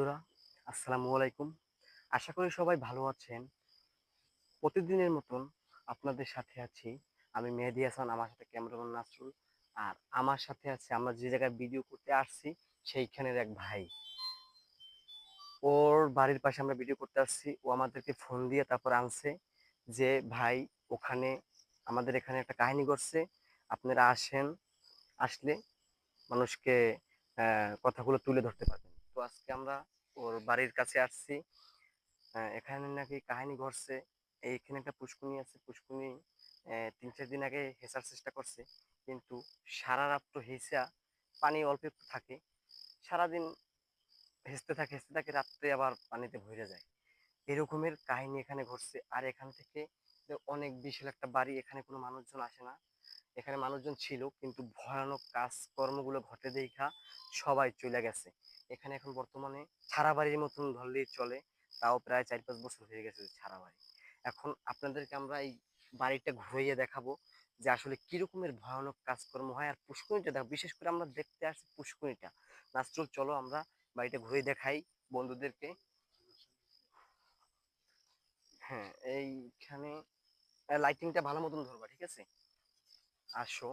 বন্ধুরা, আসসালামু আলাইকুম। আশা করি সবাই ভালো আছেন। প্রতিদিনের মতন আপনাদের সাথে আছি আমি মেহেদি হাসান, আমার সাথে ক্যামেরাম্যান নাসরুল। আর আমার সাথে আছে, আমরা যে জায়গায় ভিডিও করতে আসছি, সেইখানের এক ভাই। ওর বাড়ির পাশে আমরা ভিডিও করতে আসছি। ও আমাদেরকে ফোন দিয়ে তারপর আনছে যে, ভাই, ওখানে আমাদের এখানে একটা কাহিনী করছে আপনারা আসেন, আসলে মানুষকে কথাগুলো তুলে ধরতে পারবেন। তো আজকে আমরা ওর বাড়ির কাছে আসছি। এখানে নাকি কাহিনী ঘটছে। এইখানে একটা পুষ্কুনি আছে। পুষ্কুনি তিন চার দিন আগে হেসার চেষ্টা করছে। কিন্তু সারা রাত তো হেসা পানি অল্প একটু থাকে। সারাদিন হেসতে থাকে হেসতে থাকে, রাত্রে আবার পানিতে ভরে যায়। এরকমের কাহিনী এখানে ঘটছে। আর এখান থেকে অনেক বিশাল একটা বাড়ি, এখানে কোনো মানুষজন আসে না। এখানে মানুষজন ছিল, কিন্তু ভয়ানক কাজকর্মগুলো ঘটে দেখা সবাই চলে গেছে। এখানে এখন বর্তমানে ছাড়া বাড়ির মতন ধরলেই চলে, তাও প্রায় চার পাঁচ বছর হয়ে গেছে ছাড়া বাড়ি এখন আপনাদেরকে আমরা এই বাড়িটা ঘুরিয়ে দেখাবো যে আসলে কি রকমের ভয়ানক কাজকর্ম হয় আর পুষ্করিণীটা দেখো, বিশেষ করে আমরা দেখতে আসছি পুষ্করিণীটা। নাস্টুল চলো আমরা বাড়িটা ঘুরে দেখাই বন্ধুদেরকে। হ্যাঁ এইখানে লাইটিংটা ভালো মতন ধরবা, ঠিক আছে? আসো।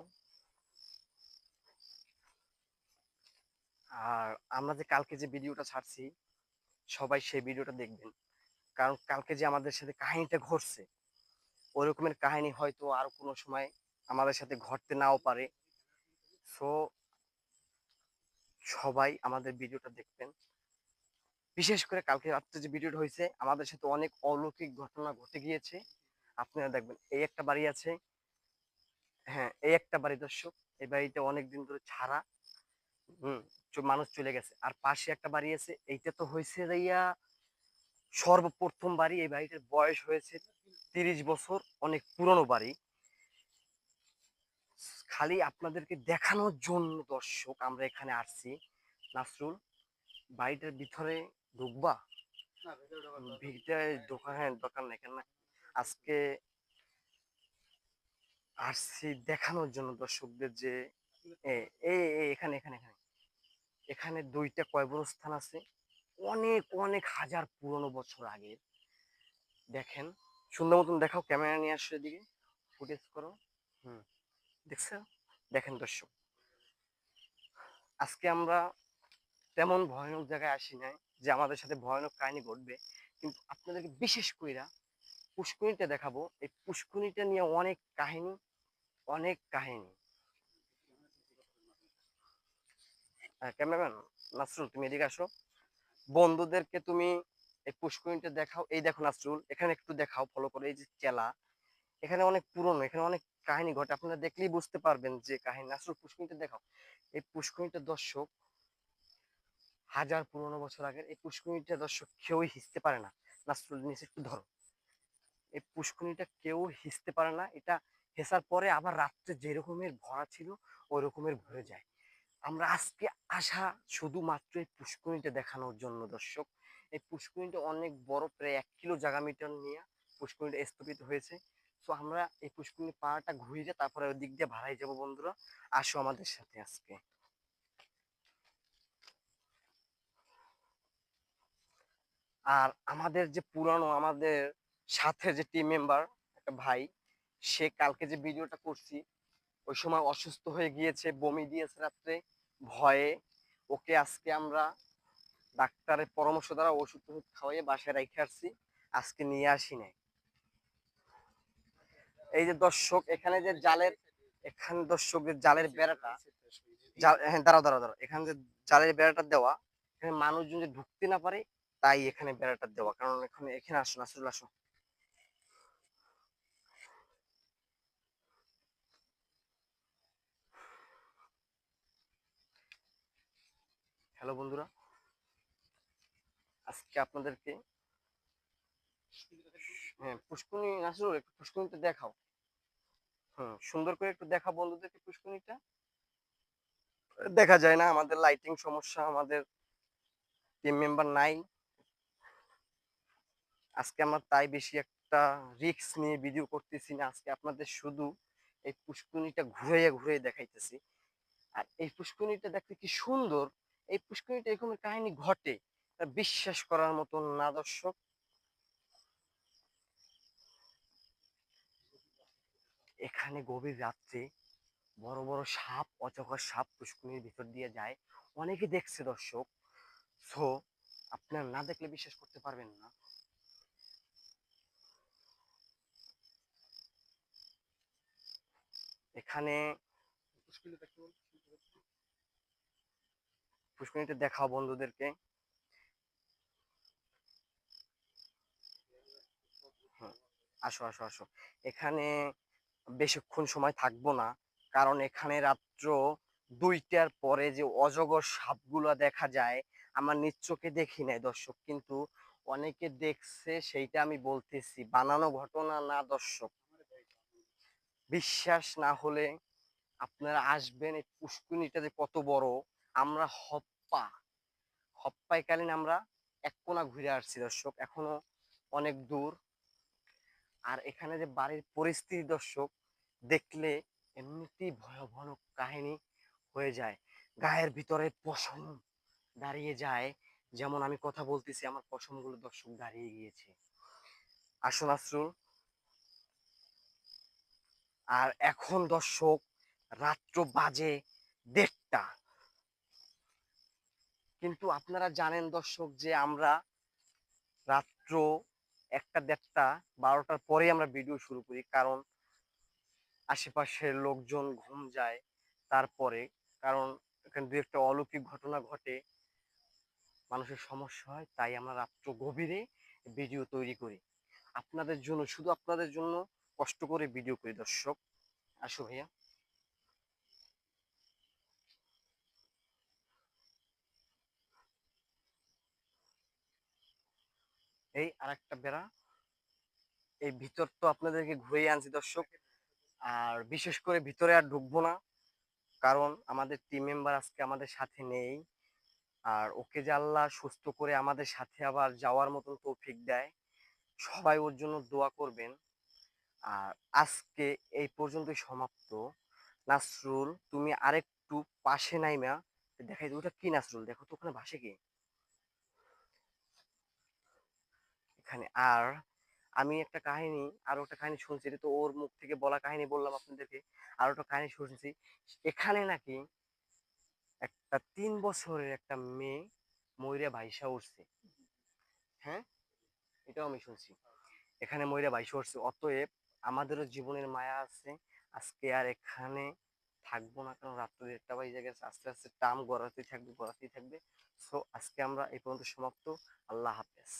আর আমরা যে কালকে যে ভিডিওটা ছাড়ছি, সবাই সেই ভিডিওটা দেখবেন। কারণ কালকে যে আমাদের সাথে কাহিনীটা ঘটছে ওই রকমের কাহিনী হয়তো আর কোনো সময় আমাদের সাথে ঘটতে নাও পারে। সো সবাই আমাদের ভিডিওটা দেখবেন। বিশেষ করে কালকে রাত্রে যে ভিডিওটা হয়েছে, আমাদের সাথে অনেক অলৌকিক ঘটনা ঘটে গিয়েছে। আপনারা দেখবেন, এই একটা বাড়ি আছে। হ্যাঁ এই একটা বাড়ি দর্শক, এই বাড়িটা অনেকদিন ধরে ছাড়া। হুম মানুষ চলে গেছে। আর পাশে একটা বাড়ি আছে এইটা তো হয়েছে যাইয়া সর্বপ্রথম বাড়ি। এই বাড়িটার বয়স হয়েছে তিরিশ বছর অনেক পুরনো বাড়ি। খালি আপনাদেরকে দেখানোর জন্য দর্শক আমরা এখানে আসছি। নাসরুল বাড়িটার ভিতরে ঢুকবা? ভিতরে দোকান হ্যাঁ দোকান নেই কেন আজকে আসছি দেখানোর জন্য দর্শকদের যে এ এখানে এখানে এখানে। এখানে দুইটা কয়বরস্থান আছে। অনেক অনেক হাজার পুরনো বছর আগের। দেখেন, সুন্দর মতন দেখাও, ক্যামেরা নিয়ে আসো এদিকে। ফুটেজ করো। হুম। দেখছ? দেখেন দর্শক। আজকে আমরা তেমন ভয়ানক জায়গায় আসি নাই যে আমাদের সাথে ভয়ানক কাহিনী ঘটবে। কিন্তু আপনাদেরকে বিশেষ কইরা পুষ্কুনিটা দেখাবো। এই পুষ্কুনিটা নিয়ে অনেক কাহিনী অনেক কাহিনী। ক্যামেরাম্যান, নাসরুল, তুমি এদিকে আসো। বন্ধুদেরকে তুমি এই পুষ্করিণীটা দেখাও। এই দেখো নাসরুল, এখানে একটু দেখাও ফলো করে। এই যে চেলা, এখানে অনেক পুরনো, এখানে অনেক কাহিনী ঘটে। আপনারা দেখলেই বুঝতে পারবেন যে কাহিনী। নাসরুল পুষ্করিণীটা দেখাও। এই পুষ্করিণীটা দর্শক, হাজার পুরনো বছর আগের, এই পুষ্করিণীটা দর্শক কেউই হিসতে পারে না। নাসরুল, নিচে একটু ধরো। এই পুষ্করিণীটা কেউ হিসতে পারে না। এটা হেসার পরে আবার রাত্রে যেরকমের ভরা ছিল ওই রকমের ভরে যায়। আমরা আজকে আসা শুধুমাত্র এই পুষ্করিণীটা দেখানোর জন্য, দর্শক। এই পুষ্করিণীটা অনেক বড়, প্রায় এক কিলো জায়গা মিটার নিয়ে পুষ্করিণীটা স্থাপিত হয়েছে। তো আমরা এই পুষ্করিণী পাড়াটা ঘুরে তারপরে ওই দিক দিয়ে ভাড়াই যাব, বন্ধুরা। আসো আমাদের সাথে আজকে। আর আমাদের যে পুরানো, আমাদের সাথে যে টিম মেম্বার একটা ভাই, সে কালকে যে ভিডিওটা করছি ওই সময় অসুস্থ হয়ে গিয়েছে, বমি দিয়েছে রাত্রে, ভয়ে। ওকে আজকে আমরা ডাক্তারের পরামর্শ দ্বারা ওষুধ খাওয়াইয়ে বাসায় রেখে আসছি, আজকে নিয়ে আসি নাই। এই যে দর্শক, এখানে যে জালের, এখানে দর্শক যে জালের বেড়াটা হ্যাঁ দাঁড়াও দাঁড়াও এখানে যে জালের বেড়াটা দেওয়া, এখানে মানুষজন যে ঢুকতে না পারে, তাই এখানে বেড়াটা দেওয়া, কারণ এখানে এখানে আসুন আসলে আসো হ্যালো বন্ধুরা। আজকে আপনাদেরকে হ্যাঁ পুষ্কুনি নাসরুল একটু পুষ্কুনিটা দেখাও। হুম, সুন্দর করে একটু দেখা বন্ধুদেরকে পুষ্কুনিটা দেখা যায় না, আমাদের লাইটিং সমস্যা, আমাদের টিম মেম্বার নাই। আজকে আমরা তাই বেশি একটা রিস্ক নিয়ে ভিডিও করতেছি না, আজকে আপনাদের শুধু এই পুষ্কুনিটা ঘুরে ঘুরে দেখাইতেছি। আর এই পুষ্কুনিটা দেখতে কি সুন্দর এই পুষ্কুনিটা এরকম কাহিনী ঘটে। তা বিশ্বাস করার মতন না, দর্শক। এখানে গভীর রাত্রে বড় বড় সাপ অজগর সাপ পুষ্কুনির ভিতর দিয়ে যায়। অনেকে দেখছে, দর্শক। সো, আপনার না দেখলে বিশ্বাস করতে পারবেন না। এখানে পুষ্কুনিতে দেখাও বন্ধুদেরকে। আসো আসো আসো। এখানে বেশিক্ষণ সময় থাকব না, কারণ এখানে রাত্র দুইটার পরে যে অজগর সাপগুলো দেখা যায়, আমার নিজ দেখি নাই দর্শক, কিন্তু অনেকে দেখছে সেইটা আমি বলতেছি। বানানো ঘটনা না দর্শক। বিশ্বাস না হলে আপনারা আসবেন এই পুষ্কুনিটা যে কত বড় আমরা হপ্পা। হপ্পাইকালীন আমরা এক কোনা ঘুরে আসছি দর্শক, এখনও অনেক দূর। আর এখানে যে বাড়ির পরিস্থিতি দর্শক, দেখলে এমনিতেই ভয়াবহ কাহিনী হয়ে যায়। গায়ের ভিতরে পশম দাঁড়িয়ে যায়, যেমন আমি কথা বলতেছি, আমার পশমগুলো দর্শক দাঁড়িয়ে গিয়েছে। আসুন আসরুল আর এখন দর্শক, রাত্র বাজে দেড়টা। কিন্তু আপনারা জানেন দর্শক যে আমরা রাত্র একটা দেড়টা, বারোটার পরে আমরা ভিডিও শুরু করি, কারণ আশেপাশের লোকজন ঘুম যায় তারপরে, কারণ এখানে দু একটা অলৌকিক ঘটনা ঘটে, মানুষের সমস্যা হয়, তাই আমরা রাত্র গভীরে ভিডিও তৈরি করি। আপনাদের জন্য, শুধু আপনাদের জন্য কষ্ট করে ভিডিও করি দর্শক। আসো ভাইয়া। এই আর একটা বেড়া। এই ভিতর তো আপনাদেরকে ঘুরিয়ে আনছি দর্শক। আর বিশেষ করে ভিতরে আর ঢুকবো না, কারণ আমাদের টিম মেম্বার আজকে আমাদের সাথে নেই। আর ওকে যে আল্লাহ সুস্থ করে আমাদের সাথে আবার যাওয়ার মতন তৌফিক দেয়, সবাই ওর জন্য দোয়া করবেন। আর আজকে এই পর্যন্তই সমাপ্ত। নাসরুল, তুমি আরেকটু পাশে নাইমা। দেখাই ওটা কি নাসরুল? দেখো তো, ওখানে ভাসে কি? এখানে। আর আমি একটা কাহিনী আরও একটা কাহিনী শুনছি তো ওর মুখ থেকে বলা কাহিনী বললাম আপনাদেরকে আরও একটা কাহিনী শুনছি। এখানে নাকি একটা তিন বছরের একটা মেয়ে ময়ূরে ভাইসা উঠছে হ্যাঁ? এটাও আমি শুনছি। এখানে ময়ূরে ভাইসা উঠছে অতএব আমাদেরও জীবনের মায়া আছে। আজকে আর এখানে থাকব না কারণ রাত্রে দেড়টা বাজে গেছে। আস্তে আস্তে টাম গড়াতেই থাকবে গড়াতেই থাকবে। সো আজকে আমরা এই পর্যন্ত সমাপ্ত। আল্লাহ হাফেজ।